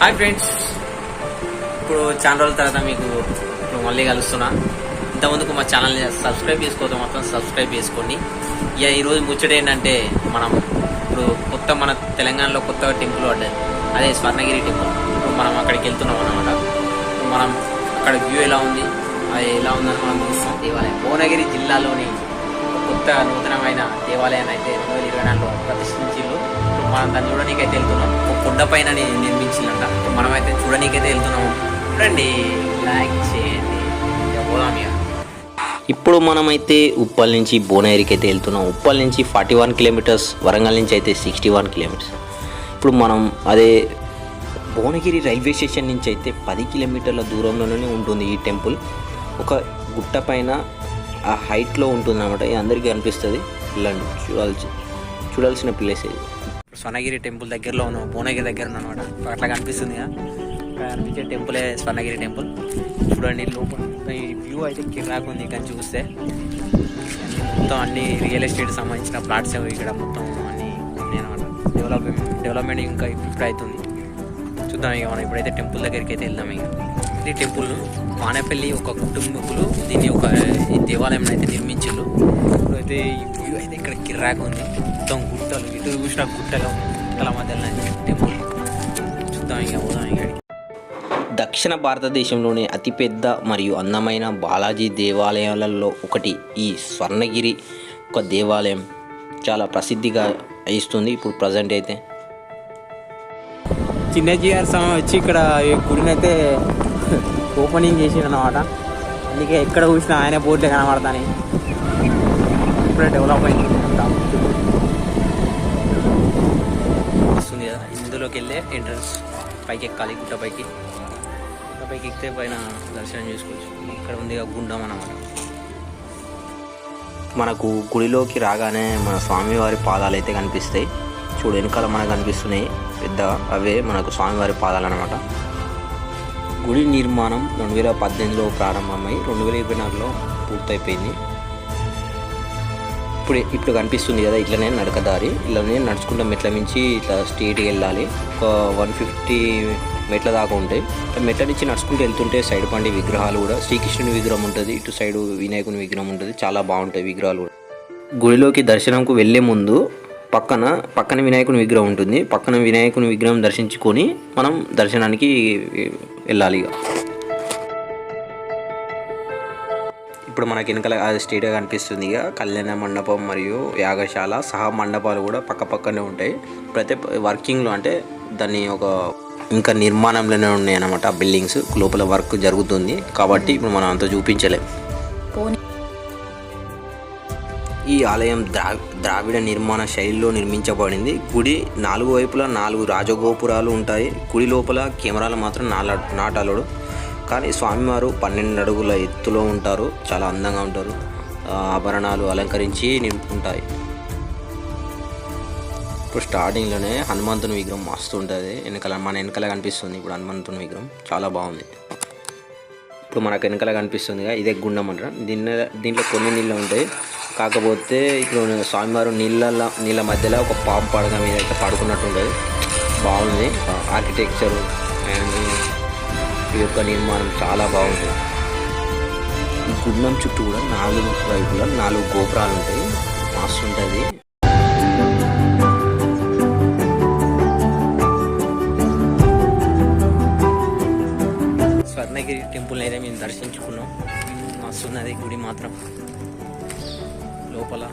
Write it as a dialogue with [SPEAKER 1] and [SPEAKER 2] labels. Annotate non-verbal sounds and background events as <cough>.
[SPEAKER 1] Hi friends ఇప్పుడు చాలా రోజుల తర్వాత మీకు ఇప్పుడు మళ్ళీ కలుస్తున్నా. ఇంతకుముందుకు మా ఛానల్ని సబ్స్క్రైబ్ చేసుకోవద్దు మొత్తం సబ్స్క్రైబ్ చేసుకోండి. ఇక ఈరోజు ముచ్చట ఏంటంటే మనం ఇప్పుడు కొత్త మన తెలంగాణలో కొత్తగా టెంపుల్ పడ్డది అదే స్వర్ణగిరి టెంపుల్. ఇప్పుడు మనం అక్కడికి వెళ్తున్నాం అనమాట మనం అక్కడ వ్యూ ఎలా ఉంది అది ఎలా ఉందని మనం చూస్తాం. దేవాలయం. భువనగిరి జిల్లాలోని కొత్త నూతనమైన దేవాలయాన్ని అయితే రెండు వేల ఇరవై నాలుగులో ప్రతిష్ఠించిండ్రు. ఇప్పుడు మనం దాన్ని చూడనీకైతే వెళ్తున్నాం. ఒక కొండ పైన నిర్మించిందంట. ఇప్పుడు మనమైతే చూడనీకైతే వెళ్తున్నాం రండి లైక్ చేయండి. పోదాం ఇక.
[SPEAKER 2] ఇప్పుడు మనమైతే ఉప్పల్ నుంచి భువనగిరికి అయితే వెళ్తున్నాం. ఉప్పల్ నుంచి ఫార్టీ వన్ కిలోమీటర్స్ వరంగల్ నుంచి అయితే సిక్స్టీ వన్ కిలోమీటర్స్. ఇప్పుడు మనం అదే భువనగిరి రైల్వే స్టేషన్ నుంచి అయితే పది కిలోమీటర్ల దూరంలోనే ఉంటుంది ఈ టెంపుల్. ఒక గుట్ట పైన ఆ హైట్లో ఉంటుంది అనమాట ఇది అందరికీ కనిపిస్తుంది వెళ్ళండి చూడాల్సి చూడాల్సిన ప్లేస్ ఇది.
[SPEAKER 1] స్వర్ణగిరి టెంపుల్ దగ్గరలో ఉన్నాం భువనగిరి దగ్గర ఉన్నాం అనమాట అట్లా కనిపిస్తుంది కనిపించే టెంపులే స్వర్ణగిరి టెంపుల్. చూడండి లోపల ఈ వ్యూ అయితే కిరాకు ఉంది ఇక్కడ చూస్తే. మొత్తం అన్ని రియల్ ఎస్టేట్ సంబంధించిన ప్లాట్స్ ఇక్కడ మొత్తం అన్ని అనమాట డెవలప్మెంట్ డెవలప్మెంట్ ఇంకా ఇప్పుడు అవుతుంది చూద్దాం ఇక మనం ఇప్పుడైతే టెంపుల్ దగ్గరికి అయితే వెళ్దాం ఇక. ఈ టెంపుల్ మానేపల్లి ఒక కుటుంబకులు దీన్ని ఒక ఈ దేవాలయం అయితే నిర్మించారు. ఇప్పుడైతే ఈ వ్యూ అయితే ఇక్కడ కిర్రాక్ ఉంది. మొత్తం గుట్టలు ఇటు చూసిన గుట్టలు గుట్టల మధ్యలో టెంపుల్. చూద్దాం ఇక పోదాం ఇక
[SPEAKER 2] దక్షిణ భారతదేశంలోని అతిపెద్ద మరియు అందమైన బాలాజీ దేవాలయాలలో ఒకటి ఈ స్వర్ణగిరి ఒక దేవాలయం. చాలా ప్రసిద్ధిగా ఇస్తుంది ఇప్పుడు ప్రజెంట్ అయితే.
[SPEAKER 1] చిన్న జిఆర్ స్వామి వచ్చి ఇక్కడ ఈ గుడిని అయితే <laughs> ఓపెనింగ్ చేసిండు అనమాట అందుకే ఎక్కడ చూసినా ఆయన బోర్డులే కనబడతాయి ఇప్పుడే డెవలప్ అయింది. వస్తుంది కదా ఇందులోకి వెళ్ళే ఎంట్రన్స్ పైకి ఎక్కాలి గుట్ట పైకి. గుట్ట పైకి ఎక్కితే పైన దర్శనం చేసుకోవచ్చు. ఇక్కడ ఉంది గుండం అనమాట
[SPEAKER 2] మనకు గుడిలోకి రాగానే మన స్వామివారి పాదాలు అయితే కనిపిస్తాయి. చూడు వెనకాల మనకు కనిపిస్తున్నాయి. పెద్ద అవే మనకు స్వామివారి పాదాలు అనమాట గుడి నిర్మాణం రెండు వేల పద్దెనిమిదిలో ప్రారంభమై రెండు వేల ఇరవై నాలుగులో పూర్తయిపోయింది. ఇప్పుడు ఇప్పుడు కనిపిస్తుంది కదా ఇట్లనే నడకదారి. ఇట్లనే నడుచుకుంటా మెట్ల మించి ఇట్లా స్ట్రీట్కి వెళ్ళాలి. ఒక వన్ ఫిఫ్టీ మెట్ల దాకా ఉంటాయి. మెట్ల నుంచి నడుచుకుంటూ వెళ్తుంటే సైడ్ పండి విగ్రహాలు కూడా శ్రీకృష్ణుని విగ్రహం ఉంటుంది. ఇటు సైడ్ వినాయకుని విగ్రహం ఉంటుంది. చాలా బాగుంటాయి విగ్రహాలు కూడా. గుడిలోకి దర్శనంకు వెళ్ళే ముందు పక్కన పక్కన వినాయకుని విగ్రహం ఉంటుంది. పక్కన వినాయకుని విగ్రహం దర్శించుకొని మనం దర్శనానికి వెళ్ళాలి ఇక. ఇప్పుడు మనకి వెనకాల స్ట్రీట్గా కనిపిస్తుంది ఇక. కళ్యాణ మండపం మరియు యాగశాల సహా మండపాలు కూడా పక్క పక్కనే ఉంటాయి. ప్రతి వర్కింగ్లో అంటే దాన్ని ఒక ఇంకా నిర్మాణంలోనే ఉన్నాయి అన్నమాట బిల్డింగ్స్. లోపల వర్క్ జరుగుతుంది కాబట్టి ఇప్పుడు మనం అంత చూపించలేం. ఈ ఆలయం ద్రా ద్రావిడ నిర్మాణ శైలిలో నిర్మించబడింది. గుడి నాలుగు వైపులా నాలుగు రాజగోపురాలు ఉంటాయి. గుడి లోపల కెమెరాలు మాత్రం నాలా నాటాలడు. కానీ స్వామివారు పన్నెండు అడుగుల ఎత్తులో ఉంటారు. చాలా అందంగా ఉంటారు. ఆభరణాలు అలంకరించి నిం- ఉంటాయి. ఇప్పుడు స్టార్టింగ్లోనే హనుమంతుని విగ్రహం మస్తు ఉంటుంది వెనకాల మన వెనకాల కనిపిస్తుంది. ఇప్పుడు హనుమంతుని విగ్రహం చాలా బాగుంది. ఇప్పుడు మనకు వెనకాల కనిపిస్తుందిగా. ఇదే గుండం అంటారు? దీన్ని దీంట్లో కొన్ని నీళ్ళు ఉంటాయి. కాకపోతే ఇప్పుడు స్వామివారు నీళ్ళ నీళ్ళ మధ్యలో ఒక పాము పడక మీద అయితే పడుకున్నట్టు ఉంటుంది బాగుంది ఆర్కిటెక్చర్ అండ్ ఈ యొక్క నిర్మాణం చాలా బాగుంటుంది ఈ గుండం చుట్టూ కూడా నాలుగు వైపులా నాలుగు గోపురాలు ఉంటాయి మస్తు ఉంటుంది.
[SPEAKER 1] స్వర్ణగిరి టెంపుల్ అయితే మేము దర్శించుకున్నాం. మస్తున్నది గుడి మాత్రం. లోపల